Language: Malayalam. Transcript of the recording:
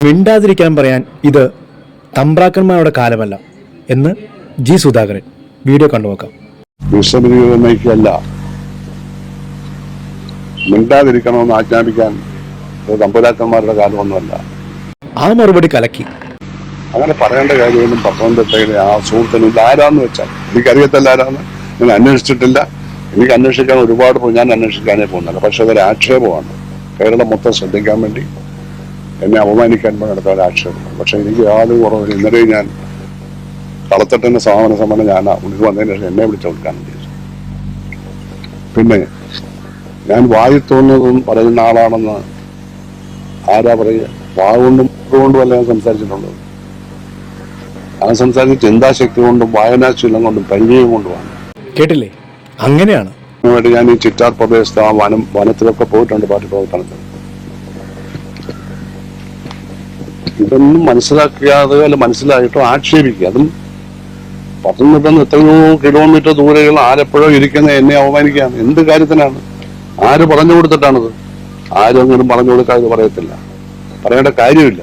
മിണ്ടാതിരിക്കാൻ പറയാൻ ഇത് തമ്പ്രാക്കന്മാരുടെ കാലമല്ല എന്ന് ജി സുധാകരൻ വീഡിയോ കണ്ടുനോക്കാം നോക്കാം. മിണ്ടാതിരിക്കണമെന്ന് ആജ്ഞാപിക്കാൻ തമ്പുരാക്കന്മാരുടെ കാലമൊന്നുമല്ല. ആ മറുപടി കലക്കി. അങ്ങനെ പറയേണ്ട കാര്യമൊന്നും പത്തനംതിട്ടയിലെ ആ സുഹൃത്തിനില്ല ആരാന്ന് വെച്ചാൽ? എനിക്കറിയത്തില്ല ആരാന്ന്. ഞാൻ അന്വേഷിച്ചിട്ടില്ല. എനിക്ക് അന്വേഷിക്കാൻ ഒരുപാട് ഞാൻ അന്വേഷിക്കാനേ പോകുന്നില്ല. പക്ഷെ അതൊരു ആക്ഷേപമാണ്. കേരളം മൊത്തം ശ്രദ്ധിക്കാൻ വേണ്ടി എന്നെ അപമാനിക്കാൻ പങ്കെടുത്ത ഒരാക്ഷേപം ഒരു പക്ഷെ എനിക്ക് യാതൊരു കുറവില്ല ഇന്നലെ ഞാൻ കളത്തട്ടിന്റെ സമാപന സമ്മാനം ഞാൻ ഉള്ളിൽ വന്നതിന് ശേഷം എന്നെ വിളിച്ച് കൊടുക്കാനും ചെയ്തു പിന്നെ ഞാൻ വായി തോന്നുന്നതും പറയുന്ന ആളാണെന്ന് ആരാ പറയുക? വാഗൊണ്ടും കൊണ്ടും അല്ല ഞാൻ സംസാരിച്ചിട്ടുള്ളത്. ഞാൻ സംസാരിച്ച ചിന്താശക്തി കൊണ്ടും വായനാശീലം കൊണ്ടും പരിചയം കൊണ്ടുമാണ്. കേട്ടില്ലേ? അങ്ങനെയാണ്. ഞാൻ ഈ ചിറ്റാർ പ്രദേശത്ത് ആ വനം വനത്തിലൊക്കെ പോയിട്ടുണ്ട് പാർട്ടി പ്രവർത്തനത്തിൽ. ഇതൊന്നും മനസ്സിലാക്കാതെ അല്ല മനസ്സിലായിട്ടോ ആക്ഷേപിക്കുക. അതും പത്തനംതിട്ട എത്രയോ കിലോമീറ്റർ ദൂരെയുള്ള ആരെപ്പോഴോ ഇരിക്കുന്ന എന്നെ അവമാനിക്കാൻ എന്ത് കാര്യത്തിനാണ്? ആര് പറഞ്ഞു കൊടുത്തിട്ടാണത്? ആരും അങ്ങനെ പറഞ്ഞു കൊടുക്കാതെ പറയത്തില്ല. പറയേണ്ട കാര്യമില്ല.